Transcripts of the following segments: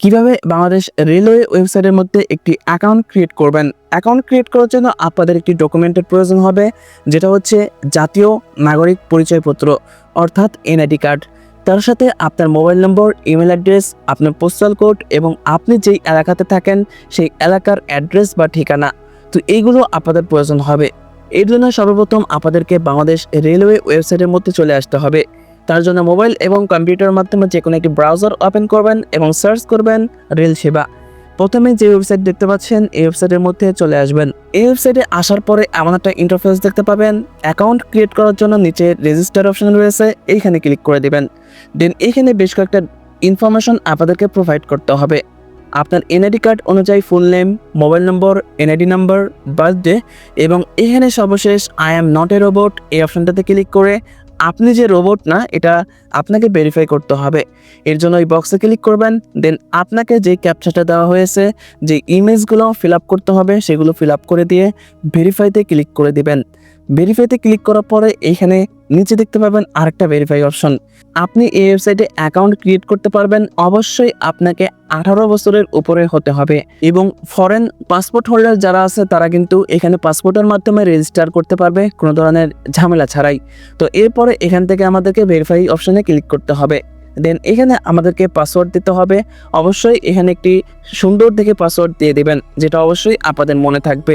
কীভাবে বাংলাদেশ রেলওয়ে ওয়েবসাইটের মধ্যে একটি অ্যাকাউন্ট ক্রিয়েট করবেন? অ্যাকাউন্ট ক্রিয়েট করার জন্য আপনাদের একটি ডকুমেন্টের প্রয়োজন হবে, যেটা হচ্ছে জাতীয় নাগরিক পরিচয়পত্র, অর্থাৎ এনআইডি কার্ড তার সাথে আপনার মোবাইল নম্বর ইমেল অ্যাড্রেস আপনার পোস্টাল কোড এবং আপনি যেই এলাকাতে থাকেন, সেই এলাকার অ্যাড্রেস বা ঠিকানা। তো এইগুলো আপনাদের প্রয়োজন হবে। এর জন্য সর্বপ্রথম আপনাদেরকে বাংলাদেশ রেলওয়ে ওয়েবসাইটের মধ্যে চলে আসতে হবে। তার জন্য মোবাইল এবং কম্পিউটারের মাধ্যমে যে কোনো একটি ব্রাউজার ওপেন করবেন এবং সার্চ করবেন রেল সেবা প্রথমে যে ওয়েবসাইট দেখতে পাচ্ছেন, এই ওয়েবসাইটের মধ্যে চলে আসবেন। এই ওয়েবসাইটে আসার পরে এমন একটা ইন্টারফেস দেখতে পাবেন। অ্যাকাউন্ট ক্রিয়েট করার জন্য নিচে রেজিস্টার অপশন রয়েছে, এইখানে ক্লিক করে দেবেন। দেন এইখানে বেশ কয়েকটা ইনফরমেশন আপনাদেরকে প্রোভাইড করতে হবে। আপনার এনআইডি কার্ড অনুযায়ী full name mobile number NID number birthday এবং এখানে সর্বশেষ I am not a robot এই অপশনটাতে ক্লিক করে আপনি যে রোবট না, এটা আপনাকে ভেরিফাই করতে হবে। এর জন্য ওই বক্সে ক্লিক করবেন দেন আপনাকে যে ক্যাপচারটা দেওয়া হয়েছে, যে ইমেজগুলো ফিল আপ করতে হবে, সেগুলো ফিল আপ করে দিয়ে ভেরিফাইতে ক্লিক করে দিবেন। ভেরিফাইতে ক্লিক করার পরে এইখানে নিচে দেখতে পাবেন আরেকটা ভেরিফাই অপশন আপনি এই ওয়েবসাইটে অ্যাকাউন্ট ক্রিয়েট করতে পারবেন, অবশ্যই আপনাকে আঠারো বছরের উপরে হতে হবে এবং ফরেন পাসপোর্ট হোল্ডার যারা আছে, তারা কিন্তু এখানে পাসপোর্টের মাধ্যমে রেজিস্টার করতে পারবে, কোনো ধরনের ঝামেলা ছাড়াই। তো এরপরে এখান থেকে আমাদেরকে ভেরিফাই অপশনে ক্লিক করতে হবে। দেন এখানে আমাদেরকে পাসওয়ার্ড দিতে হবে। অবশ্যই এখানে একটি সুন্দর দেখে পাসওয়ার্ড দিয়ে দেবেন, যেটা অবশ্যই আপনাদের মনে থাকবে।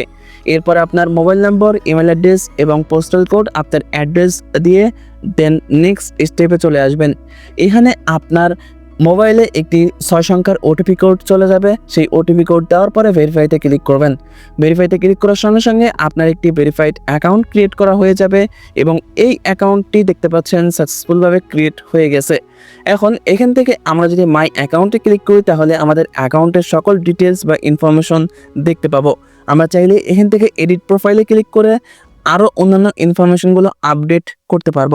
এরপর আপনার মোবাইল নম্বর ইমেল অ্যাড্রেস এবং পোস্টাল কোড আপনার অ্যাড্রেস দিয়ে দেন নেক্সট স্টেপে চলে আসবেন। এখানে আপনার মোবাইলে একটি ছয় সংখ্যার ওটিপি কোড চলে যাবে। সেই ওটিপি কোড দেওয়ার পরে ভেরিফাইতে ক্লিক করবেন। ভেরিফাইতে ক্লিক করার সঙ্গে সঙ্গে আপনার একটি ভেরিফাইড অ্যাকাউন্ট ক্রিয়েট করা হয়ে যাবে এবং এই অ্যাকাউন্টটি দেখতে পাচ্ছেন সাকসেসফুলভাবে ক্রিয়েট হয়ে গেছে। এখন এখান থেকে আমরা যদি মাই অ্যাকাউন্টে ক্লিক করি, তাহলে আমাদের অ্যাকাউন্টের সকল ডিটেলস বা ইনফরমেশন দেখতে পাবো। আমরা চাইলে এখান থেকে এডিট প্রোফাইলে ক্লিক করে আরও অন্যান্য ইনফরমেশনগুলো আপডেট করতে পারব।